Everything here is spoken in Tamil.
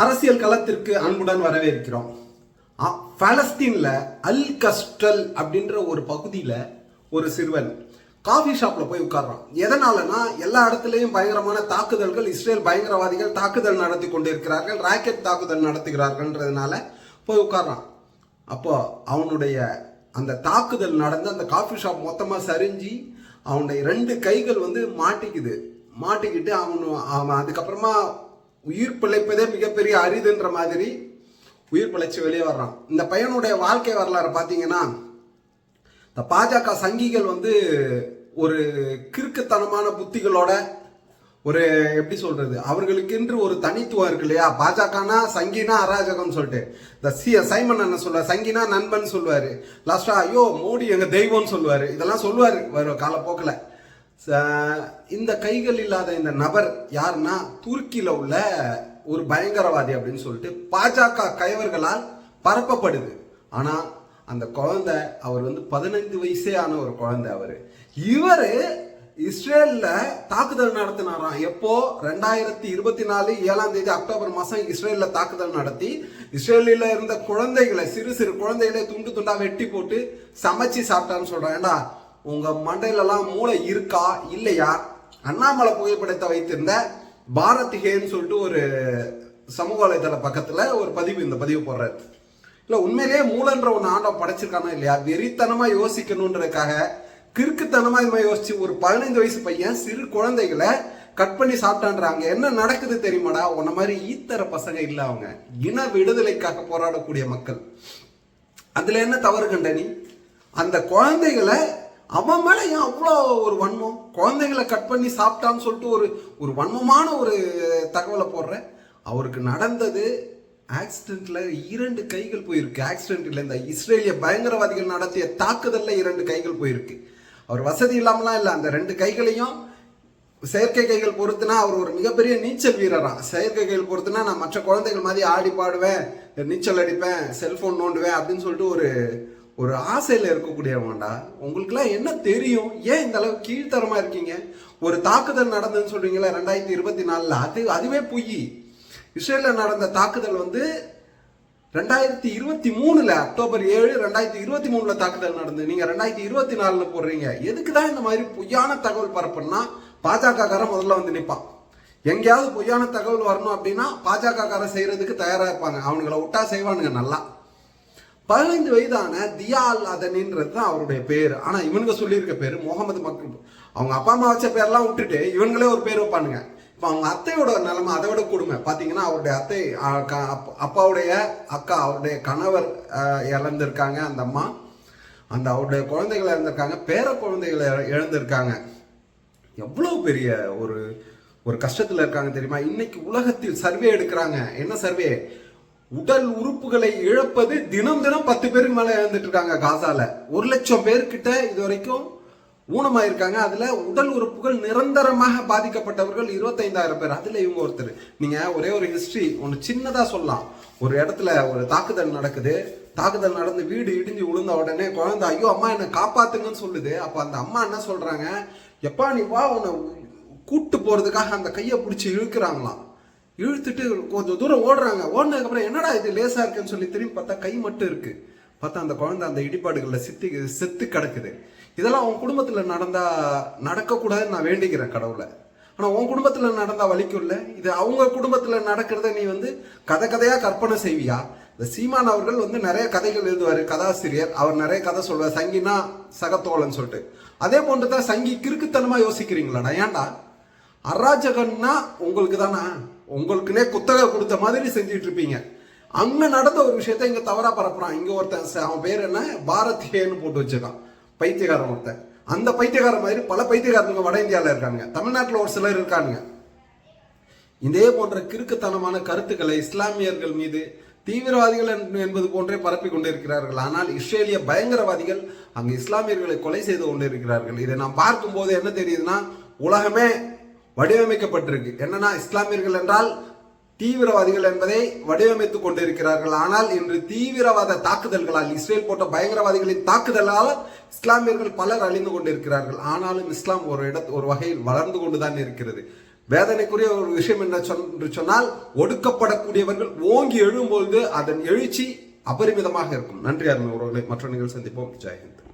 அரசியல் களத்திற்கு அன்புடன் வரவேற்கிறோம். அ- அல் கஸ்டல் அப்படின்ற ஒரு பகுதியில் ஒரு சிறுவன் காஃபி ஷாப்பில் போய் உட்கார்றான். எதனாலனா எல்லா இடத்துலையும் பயங்கரமான தாக்குதல்கள் இஸ்ரேல் பயங்கரவாதிகள் தாக்குதல் நடத்தி கொண்டிருக்கிறார்கள் ராக்கெட் தாக்குதல் நடத்துகிறார்கள்ன்றதுனால போய் உட்கார்றான். அப்போ அவனுடைய அந்த தாக்குதல் நடந்து அந்த காஃபி ஷாப் மொத்தமாக சரிஞ்சு அவனுடைய ரெண்டு கைகள் வந்து மாட்டிக்குது. மாட்டிக்கிட்டு அவனு அவன் அதுக்கப்புறமா உயிர் பிழைப்பதே மிகப்பெரிய அரிதுன்ற மாதிரி உயிர் பிழைச்சி வெளியே வர்றான். இந்த பையனுடைய வாழ்க்கை வரலாறு பார்த்தீங்கன்னா இந்த பாஜக சங்கிகள் வந்து ஒரு கிறுக்குத்தனமான புத்திகளோட ஒரு எப்படி சொல்றது அவர்களுக்கென்று ஒரு தனித்துவம் இருக்கு இல்லையா? பாஜகனா சங்கினா அராஜகம்னு சொல்லிட்டு. இந்த சி சைமன் என்ன சொல்லுவார்? சங்கினா நண்பன் சொல்லுவாரு. லாஸ்டா ஐயோ மோடி எங்க தெய்வம்னு சொல்லுவாரு. இதெல்லாம் சொல்லுவாரு வரும் காலப்போக்கில். இந்த கைகள் இல்லாத இந்த நபர் யாருன்னா துருக்கியில உள்ள ஒரு பயங்கரவாதி அப்படின்னு சொல்லிட்டு பாஜக கைவர்களால் பரப்பப்படுது. ஆனா அந்த குழந்தை அவர் வந்து பதினைந்து வயசே ஆன ஒரு குழந்தை அவரு. இவர் இஸ்ரேல்ல தாக்குதல் நடத்தினாராம். எப்போ? ரெண்டாயிரத்தி இருபத்தி நாலு ஏழாம் தேதி அக்டோபர் மாசம் இஸ்ரேல்ல தாக்குதல் நடத்தி இஸ்ரேலில் இருந்த குழந்தைகளை சிறு சிறு குழந்தைகளை துண்டு துண்டா வெட்டி போட்டு சமைச்சு சாப்பிட்டான்னு சொல்றேன் ஏண்டா உங்க மண்டையிலலாம் மூளை இருக்கா இல்லையா? அண்ணாமலை புகைப்படத்தை வைத்திருந்த பாரத் ஹேன்னு சொல்லிட்டு ஒரு சமூக வலைதள பக்கத்துல ஒரு பதிவு இந்த பதிவு போடுறாரு. இல்ல உண்மையிலேயே மூலன்ற ஒன்று ஆண்டவன் படைச்சிருக்கானா இல்லையா? வெறித்தனமா யோசிக்கணுன்றதுக்காக கிறுக்குத்தனமா இது மாதிரி யோசிச்சு ஒரு பதினைந்து வயசு பையன் சிறு குழந்தைகளை கட் பண்ணி சாப்பிட்டான்றாங்க. என்ன நடக்குது தெரியுமாடா? உன்ன மாதிரி ஈத்தர பசங்க இல்லை அவங்க. இன விடுதலைக்காக போராடக்கூடிய மக்கள். அதுல என்ன தவறு கண்டனி? அந்த குழந்தைகளை அவன் மேலே ஏன் அவ்வளோ ஒரு வன்மம்? குழந்தைங்களை கட் பண்ணி சாப்பிட்டான்னு சொல்லிட்டு ஒரு ஒரு வன்மமான ஒரு தகவலை போடுறேன் அவருக்கு நடந்தது ஆக்சிடெண்ட்டில் இரண்டு கைகள் போயிருக்கு. ஆக்சிடென்ட்ல இந்த இஸ்ரேலிய பயங்கரவாதிகள் நடத்திய தாக்குதலில் இரண்டு கைகள் போயிருக்கு. அவர் வசதி இல்லாமலாம் இல்லை. அந்த ரெண்டு கைகளையும் செயற்கை கைகள் பொறுத்துனா அவர் ஒரு மிகப்பெரிய நீச்சல் வீரரா. செயற்கை கைகள் பொறுத்துனா நான் மற்ற குழந்தைகள் மாதிரி ஆடி பாடுவேன் நீச்சல் அடிப்பேன் செல்ஃபோன் நோண்டுவேன் அப்படின்னு சொல்லிட்டு ஒரு ஒரு ஆசையில் இருக்கக்கூடியவன்டா. உங்களுக்குலாம் என்ன தெரியும்? ஏன் இந்த அளவு கீழ்த்தரமாக இருக்கீங்க? ஒரு தாக்குதல் நடந்ததுன்னு சொல்றீங்களா ரெண்டாயிரத்தி இருபத்தி நாலில். அது அதுவே பொய். இஸ்ரேலில் நடந்த தாக்குதல் வந்து ரெண்டாயிரத்தி இருபத்தி மூணுல அக்டோபர் ஏழு ரெண்டாயிரத்தி இருபத்தி மூணுல தாக்குதல் நடந்து நீங்க ரெண்டாயிரத்தி இருபத்தி நாலுல போடுறீங்க. எதுக்கு தான் இந்த மாதிரி பொய்யான தகவல் பரப்புனா பாஜக காரன் முதல்ல வந்து நிற்பான் எங்கேயாவது பொய்யான தகவல் வரணும் அப்படின்னா பாஜக காரன் செய்யறதுக்கு தயாரா இருப்பாங்க. அவனுங்களை விட்டா செய்வானுங்க நல்லா. பதினைந்து வயதான தியா அல்லாதனின்றது தான் அவருடைய பேர். ஆனால் இவனுங்க சொல்லியிருக்க பேர் முகமது மக்ரூப் அவங்க அப்பா அம்மா வச்ச பேர்லாம் விட்டுட்டு இவங்களே ஒரு பேர் வைப்பானுங்க. இப்போ அவங்க அத்தையோட நிலைமை அதை விட கொடுமை. பார்த்தீங்கன்னா அவருடைய அத்தை க- அப்பாவுடைய அக்கா அவருடைய கணவர் இழந்திருக்காங்க அந்த அம்மா. அந்த அவருடைய குழந்தைகள் இழந்திருக்காங்க பேர குழந்தைகளை இழந்திருக்காங்க. எவ்வளோ பெரிய ஒரு ஒரு கஷ்டத்தில் இருக்காங்க தெரியுமா? இன்னைக்கு உலகத்தில் சர்வே எடுக்கிறாங்க. என்ன சர்வே? உடல் உறுப்புகளை இழப்பது தினம் தினம் பத்து பேருக்கு மேலே இழந்துட்டு இருக்காங்க காசால. ஒரு லட்சம் பேர்கிட்ட இது வரைக்கும் ஊனமாயிருக்காங்க. அதுல உடல் உறுப்புகள் நிரந்தரமாக பாதிக்கப்பட்டவர்கள் இருபத்தைந்தாயிரம் பேர். அதுல இவங்க ஒருத்தர். நீங்க ஒரே ஒரு ஹிஸ்டரி ஒன்று சின்னதா சொல்லலாம். ஒரு இடத்துல ஒரு தாக்குதல் நடக்குது. தாக்குதல் நடந்து வீடு இடிஞ்சு விழுந்த உடனே குழந்தை ஐயோ அம்மா என்னை காப்பாத்துங்கன்னு சொல்லுது. அப்ப அந்த அம்மா என்ன சொல்றாங்க? எப்பா நீ வா உன்னை கூட்டு போறதுக்காக அந்த கையை பிடிச்சி இழுக்கிறாங்களாம். இழுத்துட்டு கொஞ்சம் தூரம் ஓடுறாங்க. ஓடினதுக்கப்புறம் என்னடா இது லேசாக இருக்குன்னு சொல்லி திரும்பி பார்த்தா கை மட்டும் இருக்கு. பார்த்தா அந்த குழந்தை அந்த இடிபாடுகளில் சித்தி செத்து கிடக்குது. இதெல்லாம் உன் குடும்பத்தில் நடந்தால் நடக்கக்கூடாதுன்னு நான் வேண்டிக்கிறேன் கடவுளை. ஆனால் உன் குடும்பத்தில் நடந்தால் வலிக்கும் இல்லை? இது அவங்க குடும்பத்தில் நடக்கிறத நீ வந்து கதை கதையாக கற்பனை செய்வியா? இந்த சீமான் அவர்கள் வந்து நிறைய கதைகள் எழுதுவார் கதாசிரியர். அவர் நிறைய கதை சொல்வார். சங்கினா சகத்தோழன் சொல்லிட்டு. அதே போன்று தான் சங்கி கிறுக்குத்தனமாக யோசிக்கிறீங்களாடா ஏன்டா? அராஜகன்னா உங்களுக்கு தானா? உங்களுக்குனே குத்தகை கொடுத்த மாதிரி செஞ்சுட்டு இருப்பீங்க. அங்கே நடந்த ஒரு விஷயத்த இங்கே தவறா பரப்புறான். இங்கே ஒருத்தன் அவன் பேர் என்ன? பாரதியன்னு போட்டு வச்சிருக்கான். பைத்தியக்காரன் ஒருத்தன். அந்த பைத்தியக்காரன் மாதிரி பல பைத்தியக்காரங்க வட இந்தியாவில் இருக்காங்க தமிழ்நாட்டில் ஒரு சிலர் இருக்கானுங்க. இதே போன்ற கிறுக்குத்தனமான கருத்துக்களை இஸ்லாமியர்கள் மீது தீவிரவாதிகள் என்பது போன்றே பரப்பி கொண்டிருக்கிறார்கள். ஆனால் இஸ்ரேலிய பயங்கரவாதிகள் அங்கு இஸ்லாமியர்களை கொலை செய்து கொண்டிருக்கிறார்கள். இதை நாம் பார்க்கும்போது என்ன தெரியுதுன்னா உலகமே வடிவமைக்கப்பட்டிருக்கு. என்னன்னா இஸ்லாமியர்கள் என்றால் தீவிரவாதிகள் என்பதை வடிவமைத்துக் கொண்டிருக்கிறார்கள். ஆனால் இன்று தீவிரவாத தாக்குதல்களால் இஸ்ரேல் போட்ட பயங்கரவாதிகளின் தாக்குதலால் இஸ்லாமியர்கள் பலர் அழிந்து கொண்டிருக்கிறார்கள். ஆனாலும் இஸ்லாம் ஒரு இட ஒரு வகையில் வளர்ந்து கொண்டுதான் இருக்கிறது. வேதனைக்குரிய ஒரு விஷயம் என்ன என்று சொன்னால் ஒடுக்கப்படக்கூடியவர்கள் ஓங்கி எழும்பொழுது அதன் எழுச்சி அபரிமிதமாக இருக்கும். நன்றி அருமை உறவுகளை. மற்ற நீங்கள் சந்திப்போம். ஜெயஹிந்த்